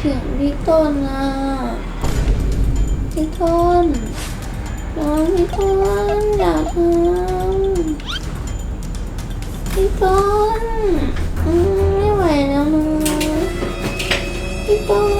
เสียงพี่ต้นอะพี่ต้นน้องพี่ต้นอย่าทำพี่ต้นอืมไม่ไหวแล้วนะพี่ต้น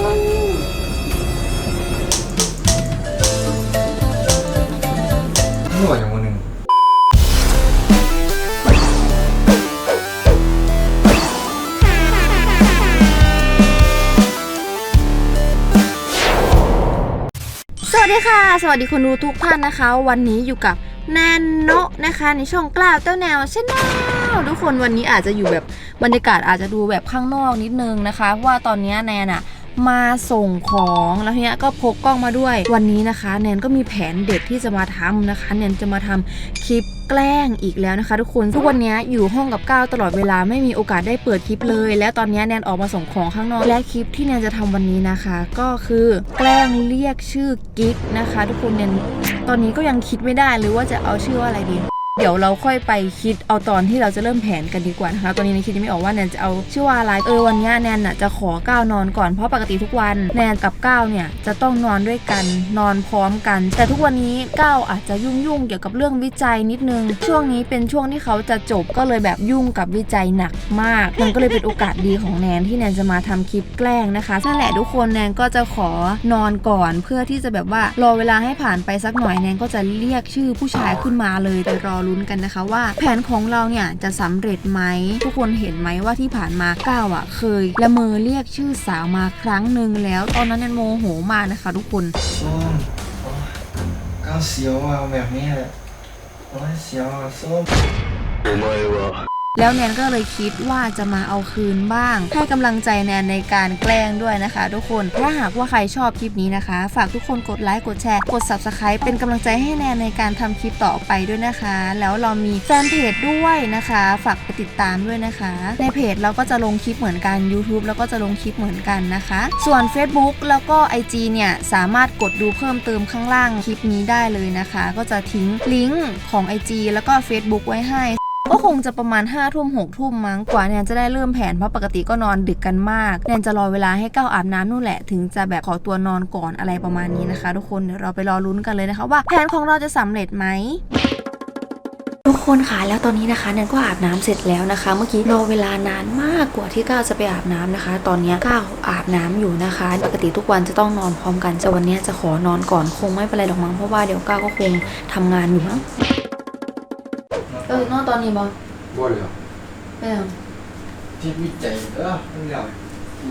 ดีค่ะ สวัสดีคนดูทุกท่านนะคะ วันนี้อยู่กับแนนโนะนะคะ ในช่องกล้าวเต้าแนวชแนลทุกคนวันนี้อาจจะอยู่แบบบรรยากาศอาจจะดูแบบข้างนอกนิดนึงนะคะ ว่าตอนนี้แนนอะ มาส่งของแล้วทีเนี้ยก็พกกล้องมาด้วย วันนี้นะคะ แนนก็มีแผนเด็ดที่จะมาทำนะคะ แนนจะมาทำคลิปแกล้งอีกแล้วนะคะ ทุกคนทุกวันนี้อยู่ห้องกับก้าวตลอดเวลาไม่มีโอกาสได้เปิดคลิปเลย และตอนนี้แนนออกมาส่งของข้างนอกและคลิปที่แนนจะทำวันนี้นะคะ ก็คือแกล้งเรียกชื่อกิ๊กนะคะ ทุกคนแนนตอนนี้ก็ยังคิดไม่ได้เลยว่าจะเอาชื่อว่าอะไรดี เดี๋ยวเราค่อยไปคิดเอาตอนที่เราจะเริ่มแผนกันดีกว่านะคะ ตอนนี้แนนคิดยังไม่ออกว่าแนนจะเอาชื่อว่าอะไร เออวันนี้แนนน่ะจะขอก้าวนอนก่อนเพราะปกติทุกวันแนนกับก้าวเนี่ยจะต้องนอนด้วยกันนอนพร้อมกัน แต่ทุกวันนี้ก้าวอาจจะยุ่งยุ่งๆเกี่ยวกับเรื่องวิจัยนิดนึง ช่วงนี้เป็นช่วงที่เขาจะจบก็เลยแบบยุ่งกับวิจัยหนักมาก มันก็เลยเป็นโอกาสดีของแนนที่แนนจะมาทำคลิปแกล้งนะคะนั่นแหละทุกคนแนนก็จะขอนอนก่อนเพื่อที่จะแบบว่ารอเวลาให้ผ่านไปสักหน่อยแนนก็จะเรียกชื่อผู้ชายขึ้นมาเลยไปรอลุ้นกันนะคะว่า แผนของเราเนี่ยจะสำเร็จไหมทุกคนเห็นไหมว่าที่ผ่านมาก้าวอะ เคยละเมอเรียกชื่อสาวมาครั้งหนึ่งแล้ว ตอนนั้นแนนโมโหมากนะคะ ทุกคนส้มโอ้ยก้าวเสียวอะแบบนี้แหละโอ้ยเสียวอะส้ม แล้วแนนก็เลยคิดว่าจะมาเอาคืนบ้าง ให้กำลังใจแนนในการแกล้งด้วยนะคะ ทุกคนถ้าหากว่าใครชอบคลิปนี้นะคะ ฝากทุกคนกดไลค์กดแชร์กด subscribe เป็นกำลังใจให้แนนในการทำคลิปต่อไปด้วยนะคะ แล้วเรามีแฟนเพจด้วยนะคะ ฝากไปติดตามด้วยนะคะ ในเพจเราก็จะลงคลิปเหมือนกัน YouTube แล้วก็จะลงคลิปเหมือนกันนะคะ ส่วน Facebook แล้วก็ IG เนี่ยสามารถกดดูเพิ่มเติมข้างล่างคลิปนี้ได้เลยนะคะ ก็จะทิ้งลิงก์ของ IG แล้วก็ Facebook ไว้ให้ ก็คงจะประมาณ5้าทุ่มหกทุ่มมั้งกว่าแนนจะได้เริ่มแผนเพราะปกติก็นอนดึกกันมากแนนจะรอเวลาให้ก้าวอาบน้ำนู่นแหละถึงจะแบบขอตัวนอนก่อนอะไรประมาณนี้นะคะ ทุกคนเดี๋ยวเราไปรอลุ้นกันเลยนะคะ ว่าแผนของเราจะสำเร็จไหมทุกคนค่ะแล้วตอนนี้นะคะแนนก็อาบน้ำเสร็จแล้วนะคะ เมื่อกี้รอเวลานานมากกว่าที่ก้าวจะไปอาบน้ำนะคะ ตอนนี้ก้าวอาบน้ำอยู่นะคะ ปกติทุกวันจะต้องนอนพร้อมกันแต่วันนี้จะขอนอนก่อนคงไม่เป็นไรหรอกมั้งเพราะว่าเดี๋ยวก้าวก็คงทำงานอยู่มั้ง เออนอนตอนนี้บอบ่เหลียวไม่เอาที่วิจัยเออไม่เหลียว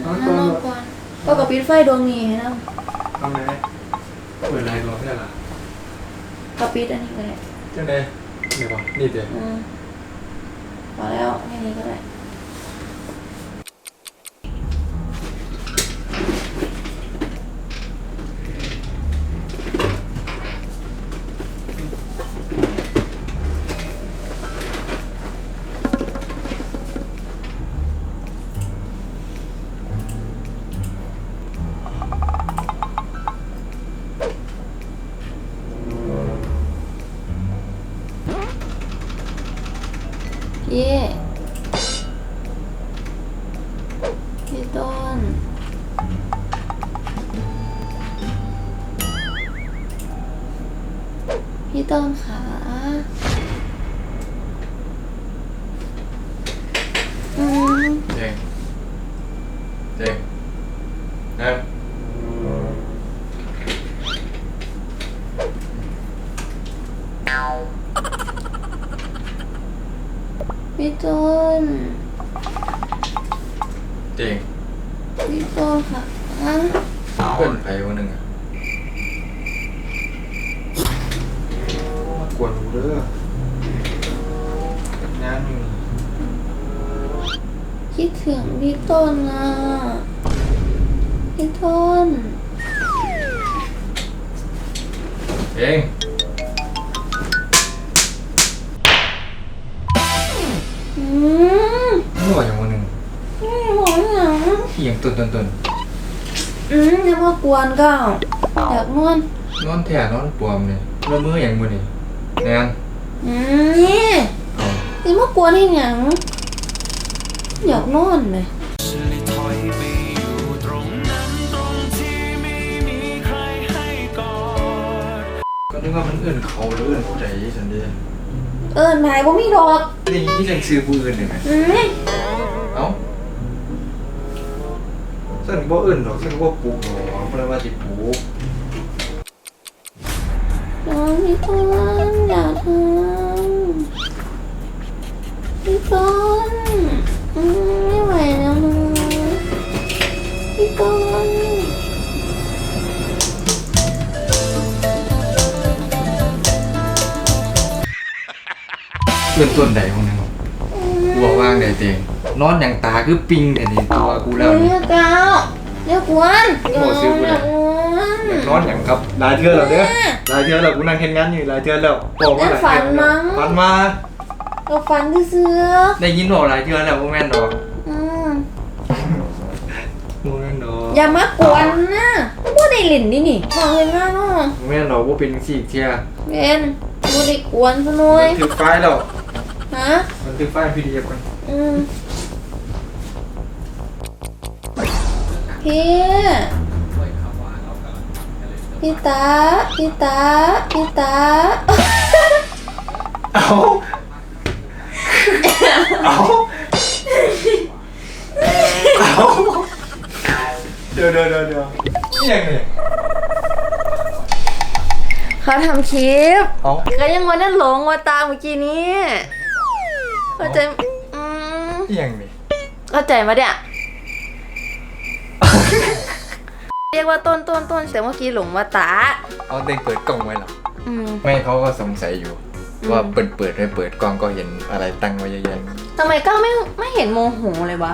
นั่งนอนก่อนก็กับปิดไฟดวงนี้ให้นะทำไงเปิดไลน์รอเพื่อนล่ะกับปิดอันนี้ก็ได้จังไดเดี๋ยวก่อนนี่เดี๋ยวอืมพอแล้วแค่นี้ก็ได้ พี่พี่ต้น พี่ต้นขาอืมเจ๋งเจ๋งนะ พี่ต้นเจ๋งพี่ต้นค่ะอะเพื่อนใครคนหนึ่งอะมากวนกูเด้องานมึงคิดถึงพี่ต้นอะพี่ต้นเจ๋ง ตุนตุนตุนอืมยังพ่อกวนก็อยากนวนนอนแถ่นอนปวมเนี่ยแล้วมืออย่างมือนี่แนนอืมนี่เอานี่พ่อกวนให้หยังอยากนอนไหมก็นึกว่ามันเอื่นเขาหรือเอื่นผู้ใดสันเดียเอิญหายบ่มีดอกนี่ที่เรีงซื้อผู้อื่นเลยไหมเอ้า ซึ่งบ่อื่นหรอกซึ่งบ่ปลูกหรอกเพราะว่าสิปลูกน้องพี่ต้นอย่าทำพี่ต้นอืมไม่ไหวแล้วนะพี่ต้นเริ่มต้นใดพวกนั้นหรอ กกูบอกว่างได้เตงนอนอย่างตาคือปิงแต่นี่ตัวกูแล้วเรีนี่ยกเก้าเรียกวนโอ้ซื้อกูเรีเลยยกวนอยากนอนอย่างครับหลายเทื่อแล้วเด้อหลายเทื่อแล้วกูนั่งเฮ็ดงานอยู่หลายเทื่อแล้วบอกว่าหลายเทื่อแล้วฝันมาเราฟันที่เสือได้ยินบอกหลายเทื่อแล้วบ่แม่นดอกอืมบ่แม่นดอกอย่ามากวนนะบ่ได้หลินดินี่ฟังเลยนะเนาะบ่แม่นดอกบ่เป็นจังซี่อีกเที่ยเป็นบ่ได้กวนซะหน่อยมันถือไฟล์แล้วฮะ มันถือไฟล์ PDF กันอืมพี่พี่ตาพี่ตาพี่ตา เอาเอาเอาเดี๋ยวเดี๋ยวเดี๋ยวเดี๋ยวนี่ยังไงเขาทำคลิป เอาก็ยังวันนั้นหลงว่าตามเมื่อกี้นี้ เข้าใจอืมนี่ยังไงเข้าใจมาเนี่ย เรียกว่าต้นต้นต้นแต่เมื่อกี้หลงว่าตา เอาเต็งเปิดกล้องไว้เหรออืม ไม่เขาก็สงสัยอยู่ อืม ว่าเปิดเปิดให้เปิดกล้องก็เห็นอะไรตั้งไว้เยอะแยะทำไมก้าวไม่ไม่เห็นโมโหเลยวะ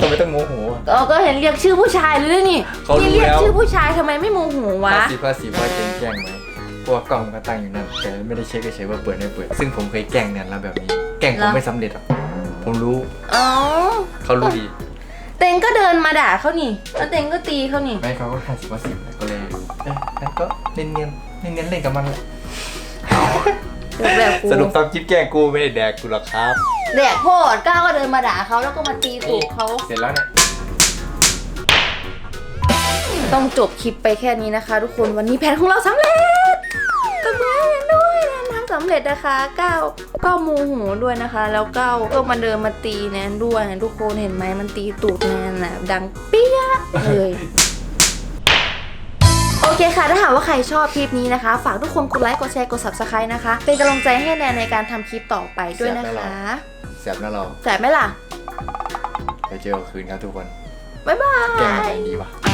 ทำไมต้องโมโหอะเออก็เห็นเรียกชื่อผู้ชายเลยนี่เขารู้นี่เรียกแล้ว ชื่อผู้ชายทำไมไม่โมโหวะ ภาษีภาษีว่าแกล้งแกล้งไหม เพราะว่ากล้องมันก็ตั้งอยู่นั่นแต่ไม่ได้เช็คเฉยๆว่าเปิดให้เปิด ซึ่งผมเคยแกล้งเนี่ยแล้วแบบนี้ แกล้งผมไม่สำเร็จหรอกผมรู้อ๋อเขารู้ดี เต็งก็เดินมาด่าเขานี่ แล้วเต็งก็ตีเขานี่ ไม่เขาก็ห้าสิบว่าสิบก็เลยเอ๊ะงั้นก็เนียนเนียนเนียนเนียนๆเล่นกับมันแหละเดี๋ยวแบบกูสรุปตอนคิดแกล้งกูไม่ได้แดกกูหรอกครับ แดกโพดก้าวก็เดินมาด่าเขาแล้วก็มาตีตูดเขาเสร็จแล้วเนี่ยต้องจบคลิปไปแค่นี้นะคะ ทุกคนวันนี้แผนของเราสำเร็จ สำเร็จนะคะก้าวก็โมโหด้วยนะคะ แล้วก้าวก็มาเดินมาตีแนนด้วยนะทุกคนเห็นไหมมันตีตูดแนนน่ะดังเปี้ยะเลยโอเคค่ะ ถ้าหากว่าใครชอบคลิปนี้นะคะ ฝากทุกคนกดไลค์กดแชร์กด subscribe นะคะ เป็นกำลังใจให้แนนในการทำคลิปต่อไปด้วยนะคะแสบนะเราแสบไหมล่ะไปเจอกันคืนครับทุกคน บ๊ายบาแกล้งยังยไงดีวะ